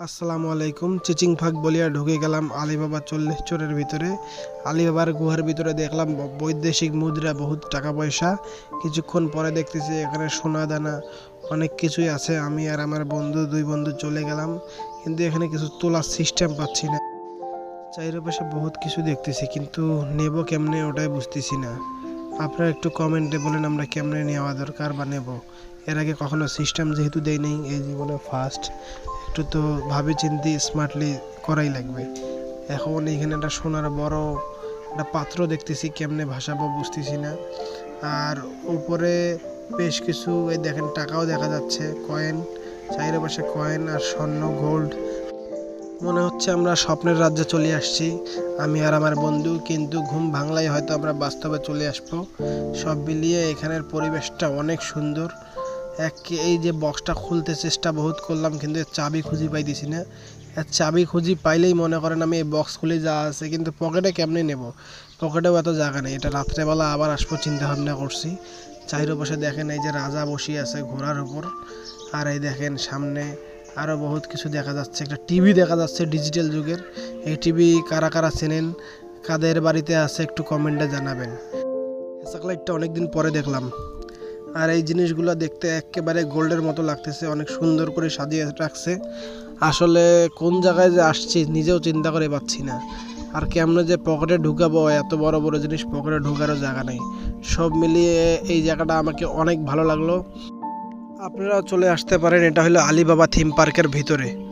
আসসালামু আলাইকুম। চিচিং ফাঁক বলিয়া ঢুকে গেলাম আলিবাবা চল্লিশ চোরের ভিতরে। আলিবাবার গুহার ভিতরে দেখলাম বৈদেশিক মুদ্রা, বহুত টাকা পয়সা। কিছুক্ষণ পরে দেখতেছি এখানে সোনা দানা, অনেক কিছুই আছে। আমি আর আমার বন্ধু, দুই বন্ধু চলে গেলাম। কিন্তু এখানে কিছু তোলার সিস্টেম পাচ্ছি না। চারিপাশে বহুত কিছু দেখতেছি, কিন্তু নেব কেমনে ওটাই বুঝতেছি না। আপনারা একটু কমেন্টে বলেন আমরা কেমনে নেওয়া দরকার বা নেব। এর আগে কখনো সিস্টেম যেহেতু দেই নেই, এই জীবনে ফার্স্ট একটু তো ভাবে চিন্তি স্মার্টলি করাই লাগবে। এখন এখানে একটা সোনার বড় একটা পাত্র দেখতেছি, কেমনে ভাসাবো বুঝতেছি না। আর উপরে বেশ কিছু, এই দেখেন টাকাও দেখা যাচ্ছে কয়েন চারিপাশে কয়েন আর স্বর্ণ গোল্ড মনে হচ্ছে আমরা স্বপ্নের রাজ্যে চলে আসছি, আমি আর আমার বন্ধু, কিন্তু ঘুম ভাঙলাই হয়তো আমরা বাস্তবে চলে আসব। সব মিলিয়ে এখানের পরিবেশটা অনেক সুন্দর। এক এই যে বক্সটা খুলতে চেষ্টা বহুত করলাম, কিন্তু চাবি খুঁজি পাইতেছি না। এর চাবি খুঁজি পাইলেই মনে করেন আমি এই বক্স খুলে যা আছে, কিন্তু পকেটে কেমনে নেব? পকেটেও এত জায়গা নেই। এটা রাত্রেবেলা আবার আসব চিন্তা ভাবনা করছি। চাইরো পাশে দেখেন এই যে রাজা বসিয়ে আছে ঘোড়ার উপর। আর এই দেখেন সামনে আরও বহুত কিছু দেখা যাচ্ছে। একটা টিভি দেখা যাচ্ছে ডিজিটাল যুগের। এই টিভি কারা কারা চেনেন, কাদের বাড়িতে আছে একটু কমেন্টে জানাবেন। লাইটটা অনেকদিন পরে দেখলাম। আর এই জিনিসগুলো দেখতে একেবারে গোল্ডের মতো লাগতেছে, অনেক সুন্দর করে সাজিয়ে রাখছে। আসলে কোন জায়গায় যে আসছি নিজেও চিন্তা করে পাচ্ছি না। আর কেমনে যে পকেটে ঢুকাবো, এত বড় বড় জিনিস পকেটে ঢুকারও জায়গা নেই। সব মিলিয়ে এই জায়গাটা আমাকে অনেক ভালো লাগল। আপনারা চলে আসতে পারেন, এটা হলো আলিবাবা থিম পার্কের ভিতরে।